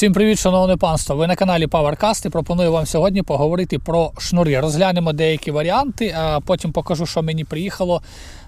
Всім привіт, шановне панство! Ви на каналі PowerCast і пропоную вам сьогодні поговорити про шнури. Розглянемо деякі варіанти, а потім покажу, що мені приїхало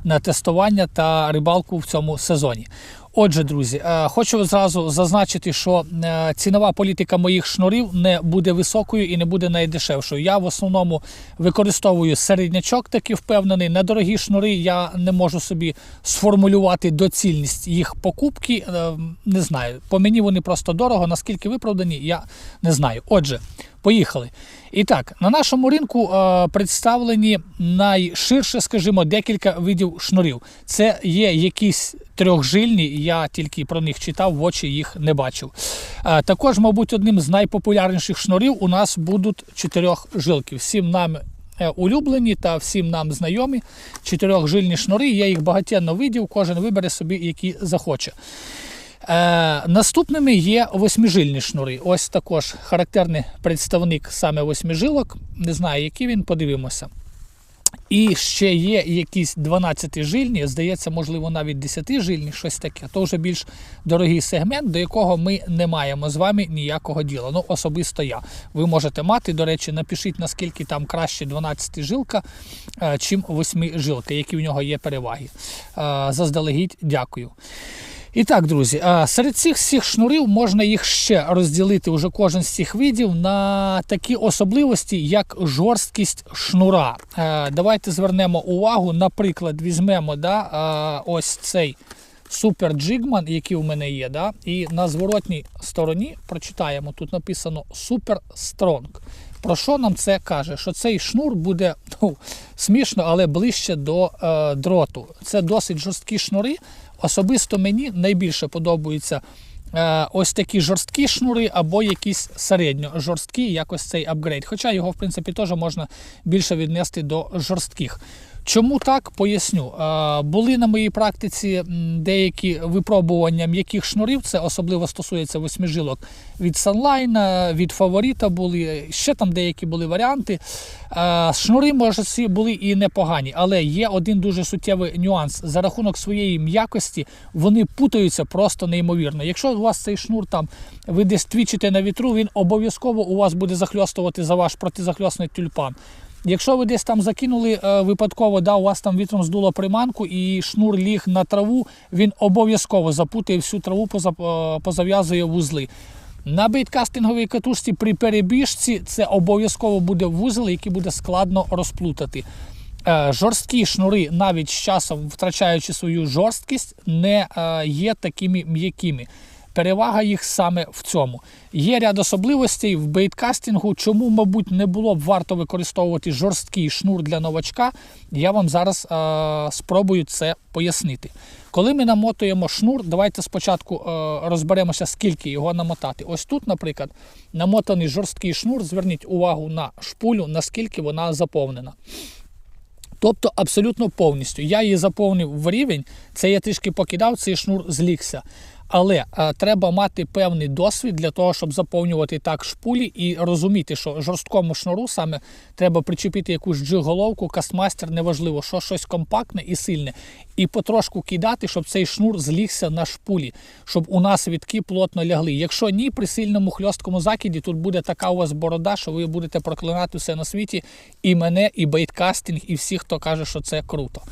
на тестування та рибалку в цьому сезоні. Отже, друзі, е, хочу зразу зазначити, що е, цінова політика моїх шнурів не буде високою і не буде найдешевшою. Я в основному використовую середнячок, такий впевнений. На дорогі шнури я не можу собі сформулювати доцільність їх покупки. Е, Не знаю. По мені вони просто дорого. Наскільки виправдані, я не знаю. Отже, поїхали. І так, на нашому ринку представлені найширше, скажімо, декілька видів шнурів. Це є якісь трьохжильні, я тільки про них читав, в очі їх не бачив. Е, також, мабуть, одним з найпопулярніших шнурів у нас будуть чотирьохжилки. Всім нам е, улюблені та всім нам знайомі чотирьохжильні шнури. Є їх багатенно видів, кожен вибере собі, які захоче. Е, наступними є восьмижильні шнури. Ось також характерний представник саме восьмижилок. Не знаю, який він, подивимося. І ще є якісь 12-жильні, здається, можливо, навіть 10-жильні, щось таке. То вже більш дорогий сегмент, до якого ми не маємо з вами ніякого діла. Ну, особисто я. Ви можете мати, до речі, напишіть, наскільки там краще 12-жилка, е, чим 8-жилка, які в нього є переваги. Е, Заздалегідь дякую. І так, друзі, серед цих всіх шнурів можна їх ще розділити уже кожен з цих видів на такі особливості, як жорсткість шнура. Е, Давайте звернемо увагу, наприклад, візьмемо да, ось цей Супер Джигман, який у мене є. Да, І на зворотній стороні прочитаємо, тут написано Super Strong. Про що нам це каже? Що цей шнур буде ну, смішно, але ближче до е, дроту. Це досить жорсткі шнури. Особисто мені найбільше подобаються е, ось такі жорсткі шнури або якісь середньо жорсткі, якось цей апгрейд. Хоча його, в принципі, теж можна більше віднести до жорстких. Чому так, поясню. Були на моїй практиці деякі випробування м'яких шнурів, це особливо стосується восьмижилок від Sunline, від фаворита були, ще там деякі були варіанти. Шнури, може, були і непогані, але є один дуже суттєвий нюанс. За рахунок своєї м'якості вони путаються просто неймовірно. Якщо у вас цей шнур там ви десь твічите на вітру, він обов'язково у вас буде захльостувати за ваш протизахльосний тюльпан. Якщо ви десь там закинули е, випадково, да, у вас там вітром здуло приманку і шнур ліг на траву, він обов'язково запутає всю траву, е, позав'язує вузли. На бейткастинговій катушці при перебіжці це обов'язково буде вузол, який буде складно розплутати. Е, Жорсткі шнури, навіть з часом втрачаючи свою жорсткість, не є такими м'якими. Перевага їх саме в цьому. Є ряд особливостей в бейткастингу, чому, мабуть, не було б варто використовувати жорсткий шнур для новачка. Я вам зараз е, спробую це пояснити. Коли ми намотуємо шнур, давайте спочатку е, розберемося, скільки його намотати. Ось тут, наприклад, намотаний жорсткий шнур. Зверніть увагу на шпулю, наскільки вона заповнена. Тобто абсолютно повністю. Я її заповнив в рівень, це я трішки покидав, цей шнур злігся. Але е, треба мати певний досвід для того, щоб заповнювати так шпулі і розуміти, що жорсткому шнуру саме треба причепити якусь джиголовку, кастмастер, неважливо, що щось компактне і сильне, і потрошку кидати, щоб цей шнур злігся на шпулі, щоб у нас вітки плотно лягли. Якщо ні, при сильному хльосткому закиді тут буде така у вас борода, що ви будете проклинати все на світі, і мене, і бейткастинг, і всіх, хто каже, що це круто.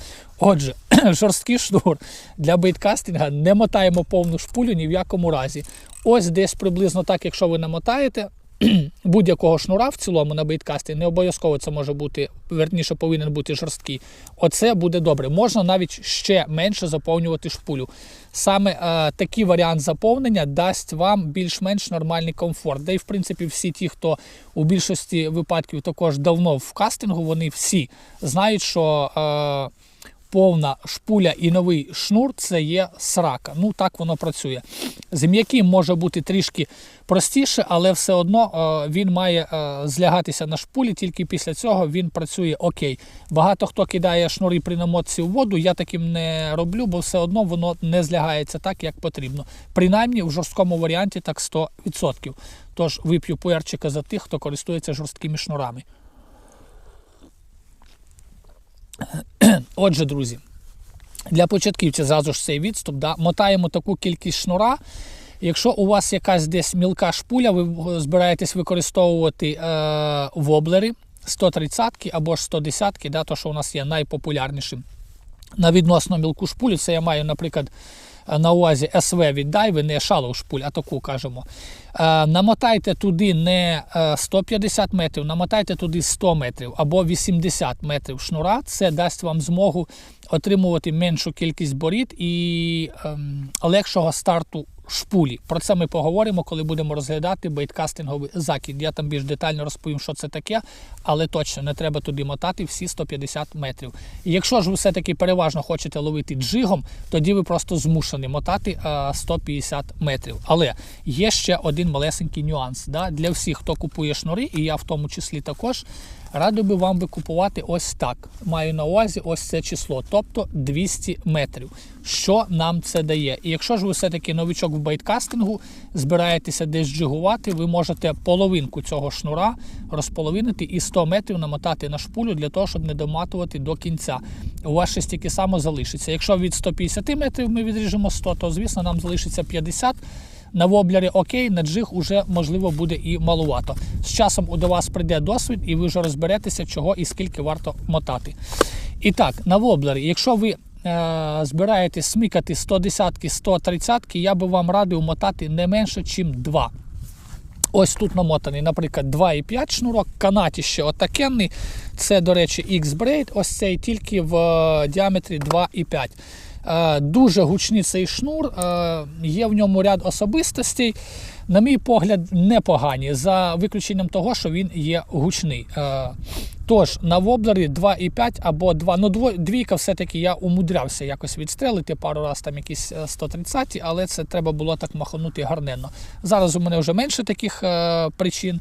Отже, жорсткий шнур для бейткастинга не мотаємо повну шпулю ні в якому разі. Ось десь приблизно так, якщо ви намотаєте будь-якого шнура в цілому на бейткастинг, не обов'язково це може бути, верніше повинен бути жорсткий. Оце буде добре. Можна навіть ще менше заповнювати шпулю. Саме е, такий варіант заповнення дасть вам більш-менш нормальний комфорт. Де й в принципі всі ті, хто у більшості випадків також давно в кастингу, вони всі знають, що. Е, повна шпуля і новий шнур це є срака. Ну так воно працює. З м'яким може бути трішки простіше, але все одно е, він має е, злягатися на шпулі, тільки після цього він працює окей. Багато хто кидає шнури при намотці в воду, я таким не роблю, бо все одно воно не злягається так, як потрібно. Принаймні в жорсткому варіанті так 100%. Тож вип'ю пуерчика за тих, хто користується жорсткими шнурами. Отже, друзі, для початківця зразу ж цей відступ. Да, мотаємо таку кількість шнура, Якщо у вас якась десь мілка шпуля, ви збираєтесь використовувати е, воблери 130 або ж 110, да, то що у нас є найпопулярнішим. На відносно мілку шпулю, це я маю, наприклад, на увазі СВ віддай, ви не шалоушпуль, а таку кажемо. Е, намотайте туди не е, 150 метрів, намотайте туди 100 метрів або 80 метрів шнура. Це дасть вам змогу отримувати меншу кількість борід і ем, легшого старту шпулі. Про це ми поговоримо, коли будемо розглядати бейткастинговий закид. Я там більш детально розповім, що це таке, але точно не треба туди мотати всі 150 метрів. І якщо ж ви все-таки переважно хочете ловити джигом, тоді ви просто змушені мотати е, 150 метрів. Але є ще один малесенький нюанс. Да? Для всіх, хто купує шнури, і я в тому числі також. Радий би вам викупувати ось так. Маю на увазі ось це число, тобто 200 метрів. Що нам це дає? І якщо ж ви все-таки новичок в бейткастингу, збираєтеся десь джигувати, ви можете половинку цього шнура розполовинити і 100 метрів намотати на шпулю для того, щоб не доматувати до кінця. У вас ще стільки само залишиться. Якщо від 150 метрів ми відріжемо 100, то звісно нам залишиться 50. На воблері окей, на джиг уже можливо буде і малувато. З часом до вас прийде досвід, і ви вже розберетеся, чого і скільки варто мотати. І так, на воблері, якщо ви е, збираєтесь смикати 110-ки, 130-ки, я би вам радив мотати не менше, ніж 2. Ось тут намотаний, наприклад, 2,5 шнурок, канаті ще отакенний. Це, до речі, X-Braid, ось цей тільки в е, діаметрі 2,5. Е, Дуже гучний цей шнур, е, є в ньому ряд особистостей. На мій погляд, непогані, за виключенням того, що він є гучний. Е, Тож, на воблері 2,5 або 2. Ну, двійка все-таки я умудрявся якось відстрелити, пару разів там якісь е, 130, але це треба було так маханути гарненно. Зараз у мене вже менше таких причин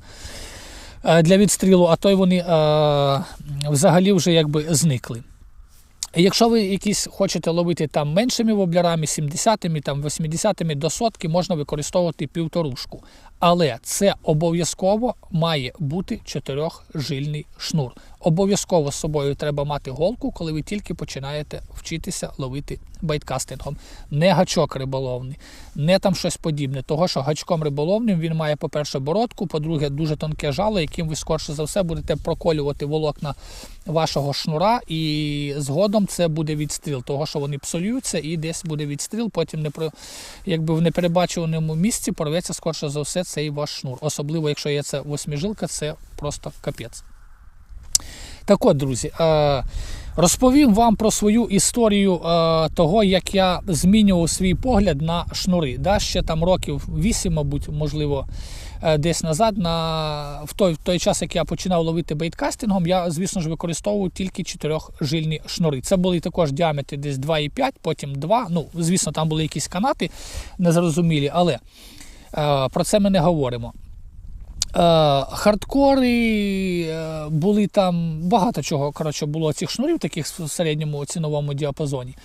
для відстрілу, а то й вони е, взагалі вже якби зникли. Якщо ви якісь хочете ловити там меншими воблярами, 70-ми, там 80-ми до сотки, можна використовувати півторушку. Але це обов'язково має бути чотирьохжильний шнур. Обов'язково з собою треба мати голку, коли ви тільки починаєте вчитися ловити байткастингом. Не гачок риболовний, не там щось подібне. Того, що гачком риболовним він має, по-перше, бородку, по-друге, дуже тонке жало, яким ви скорше за все будете проколювати волокна вашого шнура, і згодом це буде відстріл, того що вони псуються, і десь буде відстріл, потім не про якби в неперебачуваному місці порветься скорше за все цей ваш шнур. Особливо, якщо є це восьмижилка, це просто капець. Так от, друзі, е, розповім вам про свою історію е, того, як я змінював свій погляд на шнури. Да, ще там років 8, мабуть, можливо, е, десь назад. На, в, той, в той час, як я починав ловити бейткастингом, я, звісно ж, використовував тільки чотирьохжильні шнури. Це були також діаметри десь 2,5, потім 2. Ну, звісно, там були якісь канати незрозумілі, але про це ми не говоримо. Е, Хардкори е, були там багато чого. Коротше, було цих шнурів, таких в середньому ціновому діапазоні.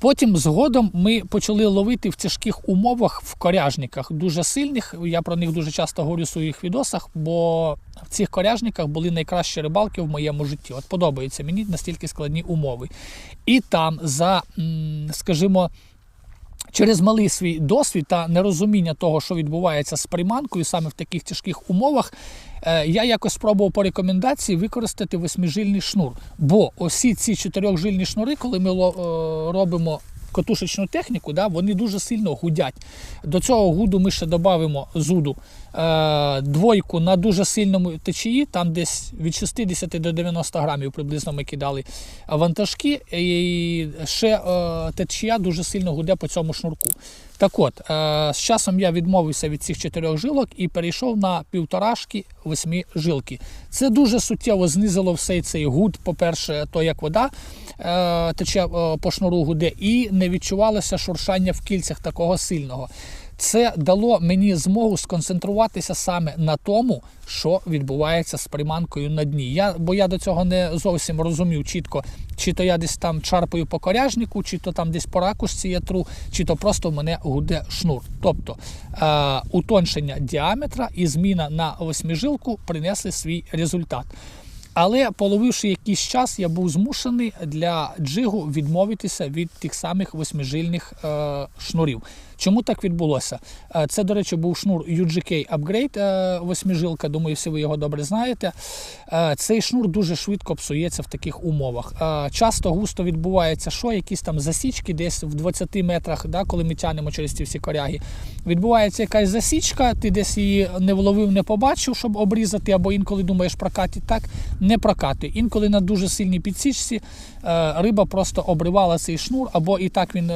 Потім згодом ми почали ловити в тяжких умовах в коряжниках, дуже сильних. Я про них дуже часто говорю в своїх відосах, бо в цих коряжниках були найкращі рибалки в моєму житті. От подобаються мені настільки складні умови. І там за, скажімо, Через малий свій досвід та нерозуміння того, що відбувається з приманкою саме в таких тяжких умовах, е, я якось спробував по рекомендації використати восьмижильний шнур. Бо усі ці чотирьохжильні шнури, коли ми е, робимо котушечну техніку, вони дуже сильно гудять. До цього гуду ми ще додамо зуду двойку на дуже сильному течії, там десь від 60 до 90 грамів приблизно ми кидали вантажки, і ще е, течія дуже сильно гуде по цьому шнурку. Так от, е, з часом я відмовився від цих чотирьох жилок і перейшов на півторашки восьми жилки. Це дуже суттєво знизило всей цей гуд, по-перше, то як вода е, тече е, по шнуру гуде, і не відчувалося шуршання в кільцях такого сильного. Це дало мені змогу сконцентруватися саме на тому, що відбувається з приманкою на дні. Я, бо я до цього не зовсім розумів чітко, чи то я десь там чарпаю по коряжнику, чи то там десь по ракушці я тру, чи то просто в мене гуде шнур. Тобто е, утоншення діаметра і зміна на восьмижилку принесли свій результат. Але половивши якийсь час, я був змушений для джигу відмовитися від тих самих восьмижильних е, шнурів. Чому так відбулося? Е, Це, до речі, був шнур UGK Upgrade е, восьмижилка, думаю, всі ви його добре знаєте. Е, Цей шнур дуже швидко псується в таких умовах. Часто густо відбувається, що якісь там засічки десь в 20 метрах, да, коли ми тянемо через ці всі коряги. Відбувається якась засічка, ти десь її не вловив, не побачив, щоб обрізати, або інколи думаєш прокатить так, не прокатує. Інколи на дуже сильній підсічці риба просто обривала цей шнур, або і так він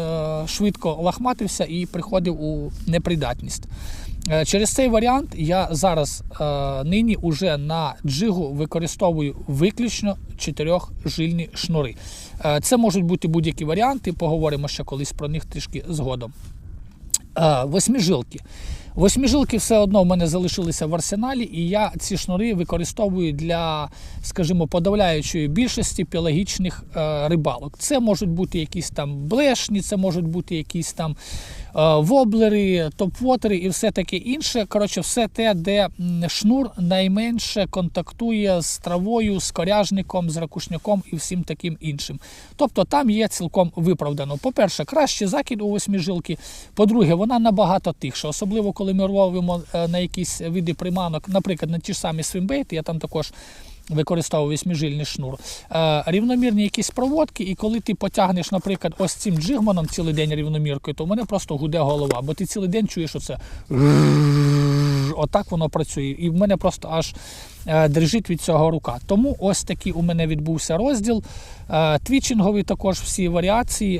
швидко лахматився і приходив у непридатність. Е, Через цей варіант я зараз е, нині уже на джигу використовую виключно чотирьохжильні шнури. Е, це можуть бути будь-які варіанти, поговоримо ще колись про них трішки згодом. Восьмижилки. Восьмижилки все одно в мене залишилися в арсеналі, і я ці шнури використовую для, скажімо, подавляючої більшості пелагічних е, рибалок. Це можуть бути якісь там блешні, це можуть бути якісь там е, воблери, топвотери і все таке інше. Коротше, все те, де шнур найменше контактує з травою, з коряжником, з ракушняком і всім таким іншим. Тобто там є цілком виправдано. По-перше, краще закид у восьмижилки. По-друге, вона набагато тихша, особливо коли ми ловимо е, на якісь види приманок, наприклад, на ті ж самі свимбейти, я там також використовував восьмижильний шнур. Е, рівномірні якісь проводки, і коли ти потягнеш, наприклад, ось цим джигманом цілий день рівноміркою, то в мене просто гуде голова, бо ти цілий день чуєш оце. Отак воно працює. І в мене просто аж е, дрижить від цього рука. Тому ось такий у мене відбувся розділ. Твічинговий також всі варіації,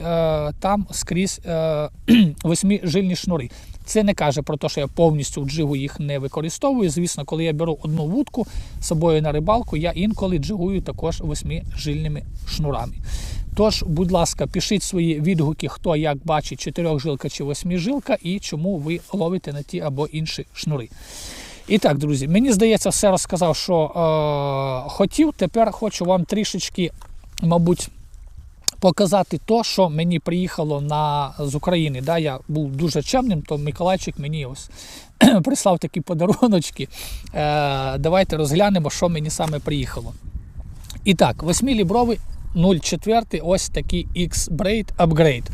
там скрізь восьмижильні шнури. Це не каже про те, що я повністю в джигу їх не використовую. Звісно, коли я беру одну вудку з собою на рибалку, я інколи джигую також восьмижильними шнурами. Тож, будь ласка, пишіть свої відгуки, хто як бачить чотирьохжилка чи восьмижилка і чому ви ловите на ті або інші шнури. І так, друзі, мені здається, все розказав, що е, хотів. Тепер хочу вам трішечки, мабуть, показати то, що мені приїхало на, з України. Да, я був дуже чемним, то Миколайчик мені ось прислав такі подаруночки. Е, давайте розглянемо, що мені саме приїхало. І так, 8-лібровий 0,4 ось такий X-Braid Upgrade.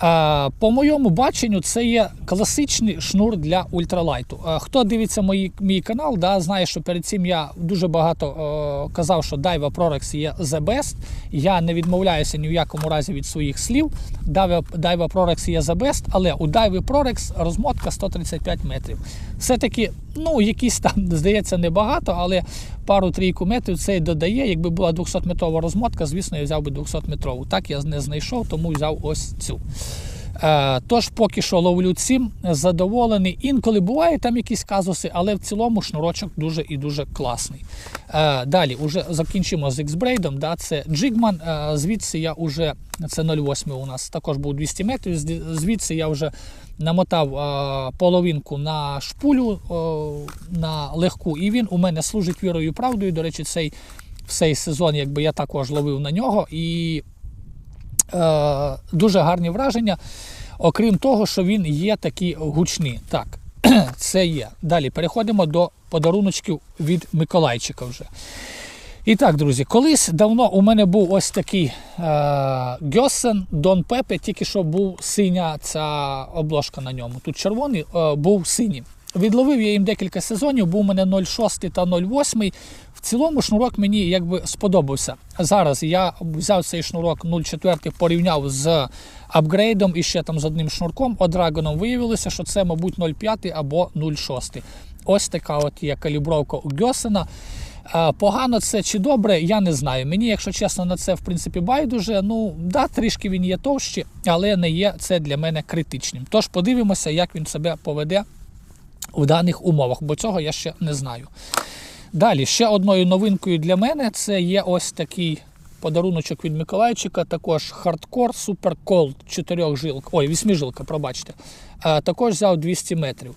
А, По моєму баченню, це є класичний шнур для ультралайту. Хто дивиться мій, мій канал, да, знає, що перед цим я дуже багато о, казав, що Daiwa Prorex є the best. Я не відмовляюся ні в якому разі від своїх слів. Daiwa Prorex є the best, але у Daiwa Prorex розмотка 135 метрів. Все-таки, ну, якісь там, здається, небагато, але пару-трійку метрів це й додає. Якби була 200-метрова розмотка, звісно, я взяв би 200-метрову. Так я не знайшов, тому взяв ось цю. Е, Тож поки що ловлю цим, задоволений. Інколи буває там якісь казуси, але в цілому шнурочок дуже і дуже класний. Е, Далі вже закінчимо з X-брейдом. Да, це. Е, Звідси я вже, це 0,8 у нас також був 200 метрів. Звідси я вже намотав е, половинку на шпулю е, на легку, і він у мене служить вірою і правдою. До речі, цей, цей сезон якби я також ловив на нього. І е, дуже гарні враження. Окрім того, що він є такий гучний. Так, це є. Далі переходимо до подаруночків від Миколайчика вже. І так, друзі, колись давно у мене був ось такий е, Гьосен Дон Пепе, тільки що був синя ця обложка на ньому. Тут червоний е, був синій. Відловив я їм декілька сезонів, був у мене 0,6 та 0,8. В цілому шнурок мені якби сподобався. Зараз я взяв цей шнурок 0,4, порівняв з апгрейдом і ще там з одним шнурком. Одрагоном виявилося, що це, мабуть, 0,5 або 0,6. Ось така от є калібровка у Гьосена. Погано це чи добре, я не знаю. Мені, якщо чесно, на це в принципі байдуже. Ну, да, трішки він є товщий, але не є це для мене критичним. Тож подивимося, як він себе поведе в даних умовах, бо цього я ще не знаю. Далі, ще одною новинкою для мене це є ось такий подаруночок від Миколайчика, також хардкор Super Cold 4 жилка, ой, 8 жилка, пробачте. Також взяв 200 метрів.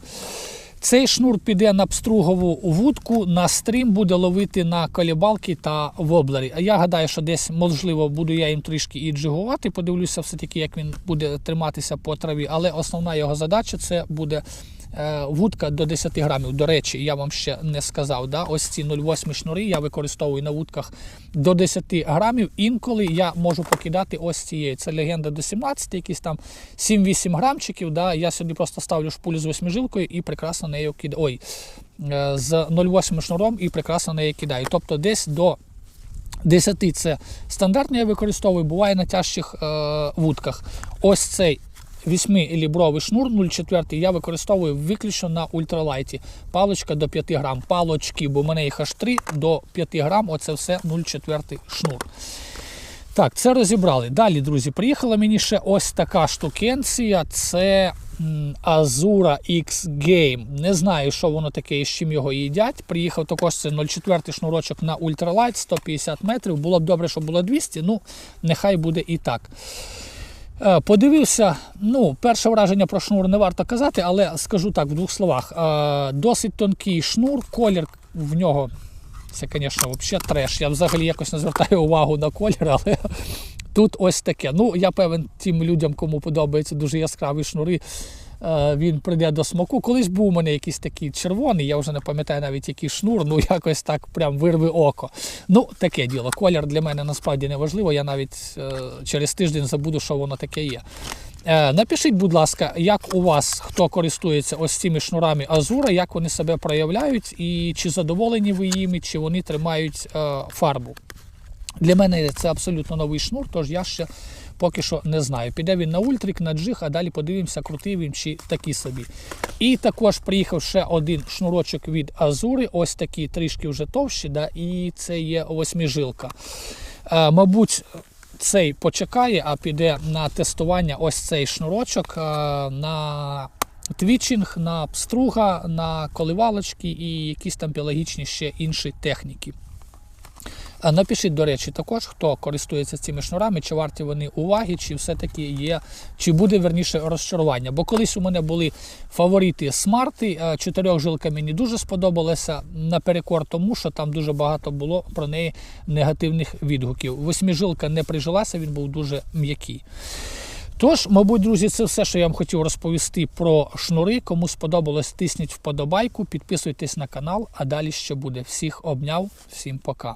Цей шнур піде на пстругову вудку, на стрім буде ловити на колібалки та воблері. А я гадаю, що десь, можливо, буду я їм трішки і джигувати. Подивлюся, все-таки, як він буде триматися по траві. Але основна його задача це буде Вудка до 10 грамів. До речі, я вам ще не сказав. Да? Ось ці 0,8 шнури я використовую на вудках до 10 грамів. Інколи я можу покидати ось цією. Це легенда до 17, якісь там 7-8 грамчиків. Да? Я сюди просто ставлю шпулю з восьмижилкою і прекрасно нею кидаю. Ой, е, з 0,8 шнуром і прекрасно нею кидаю. Тобто десь до 10 це стандартний я використовую, буває на тяжчих е, вудках. Ось цей 8-лібровий шнур 0,4 я використовую виключно на ультралайті. Палочка до 5 грам. Палочки, бо в мене їх аж 3 до 5 грам. Оце все 0,4 шнур. Так, це розібрали. Далі, друзі, приїхала мені ще ось така штукенція. Це Azura X Game. Не знаю, що воно таке і з чим його їдять. Приїхав також це 0,4 шнурочок на ультралайт 150 метрів. Було б добре, щоб було 200, ну нехай буде і так. Е, Подивився, ну, перше враження про шнур не варто казати, але скажу так в двох словах. Е, Досить тонкий шнур, колір в нього. Це, звісно, взагалі треш. Я взагалі якось не звертаю увагу на колір, але тут ось таке. Ну, я певен, тим людям, кому подобаються дуже яскраві шнури, він прийде до смаку. Колись був у мене якийсь такий червоний, я вже не пам'ятаю навіть який шнур, ну якось так прям вирви око. Ну, таке діло. Колір для мене насправді не важливо. Я навіть е, через тиждень забуду, що воно таке є. Е, Напишіть, будь ласка, як у вас хто користується ось цими шнурами Азура, як вони себе проявляють, і чи задоволені ви їми, чи вони тримають е, фарбу. Для мене це абсолютно новий шнур, тож я ще поки що не знаю. Піде він на ультрик, на джиг, а далі подивимося, крутий він чи такий собі. І також приїхав ще один шнурочок від Азури, ось такий трішки вже товщі, да, і це є восьмижилка. Е, мабуть, цей почекає, а піде на тестування ось цей шнурочок е, на твічинг, на пструга, на коливалочки і якісь там біологічні ще інші техніки. Напишіть, до речі, також, хто користується цими шнурами, чи варті вони уваги, чи все-таки є, чи буде верніше розчарування. Бо колись у мене були фаворити смарти, а чотирьохжилка мені дуже сподобалася наперекор тому, що там дуже багато було про неї негативних відгуків. Восьмижилка не прижилася, він був дуже м'який. Тож, мабуть, друзі, це все, що я вам хотів розповісти про шнури. Кому сподобалось, тисніть вподобайку, підписуйтесь на канал, а далі ще буде. Всіх обняв, всім пока.